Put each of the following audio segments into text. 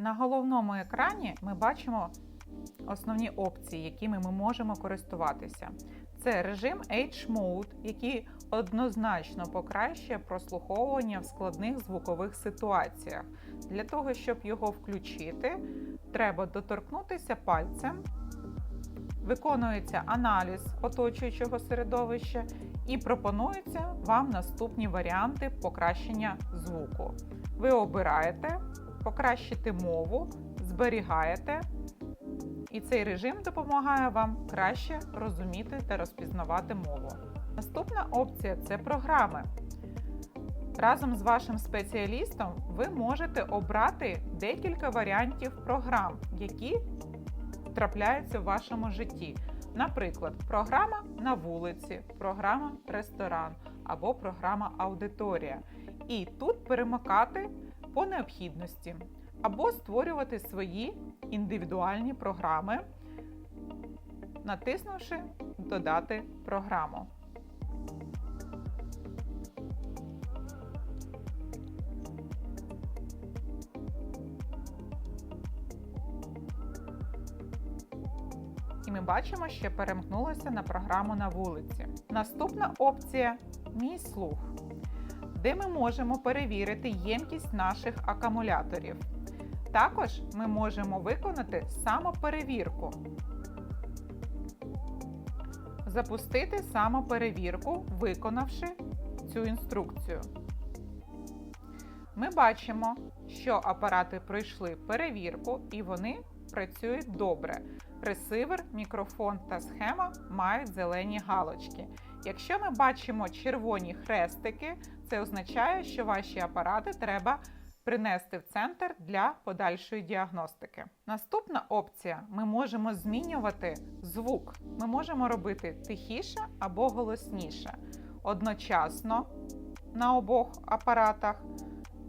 На головному екрані ми бачимо основні опції, якими ми можемо користуватися. Це режим H-Mode, який однозначно покращує прослуховування в складних звукових ситуаціях. Для того, щоб його включити, треба доторкнутися пальцем, виконується аналіз оточуючого середовища і пропонуються вам наступні варіанти покращення звуку. Ви обираєте покращити мову, зберігаєте, і цей режим допомагає вам краще розуміти та розпізнавати мову. Наступна опція це програми. Разом з вашим спеціалістом ви можете обрати декілька варіантів програм, які трапляються в вашому житті. Наприклад, програма на вулиці, програма ресторан або програма аудиторія. І тут перемикати по необхідності, або створювати свої індивідуальні програми, натиснувши Додати програму. І ми бачимо, що перемкнулося на програму на вулиці. Наступна опція Мій слух, де ми можемо перевірити ємкість наших акумуляторів. Також ми можемо виконати самоперевірку. Запустити самоперевірку, виконавши цю інструкцію. Ми бачимо, що апарати пройшли перевірку і вони працюють добре. Ресивер, мікрофон та схема мають зелені галочки. Якщо ми бачимо червоні хрестики, це означає, що ваші апарати треба принести в центр для подальшої діагностики. Наступна опція: ми можемо змінювати звук. Ми можемо робити тихіше або голосніше. Одночасно на обох апаратах.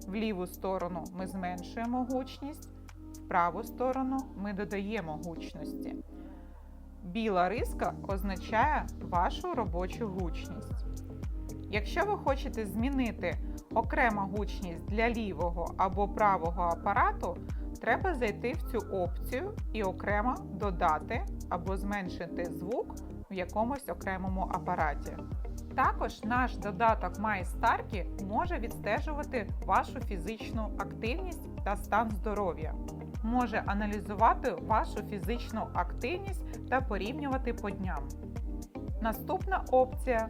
В ліву сторону ми зменшуємо гучність, в праву сторону ми додаємо гучності. Біла риска означає вашу робочу гучність. Якщо ви хочете змінити окрему гучність для лівого або правого апарату, треба зайти в цю опцію і окремо додати або зменшити звук в якомусь окремому апараті. Також наш додаток MyStarkey може відстежувати вашу фізичну активність та стан здоров'я. Може аналізувати вашу фізичну активність та порівнювати по дням. Наступна опція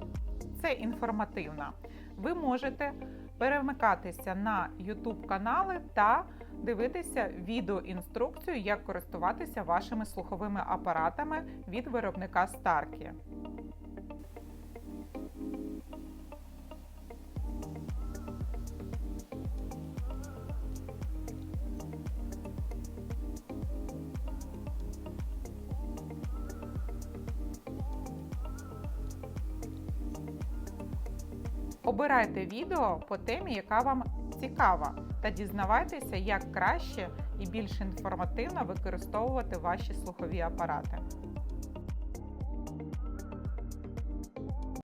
це інформативна. Ви можете перемикатися на YouTube канали та дивитися відеоінструкцію, як користуватися вашими слуховими апаратами від виробника Starkey. Обирайте відео по темі, яка вам цікава, та дізнавайтеся, як краще і більш інформативно використовувати ваші слухові апарати.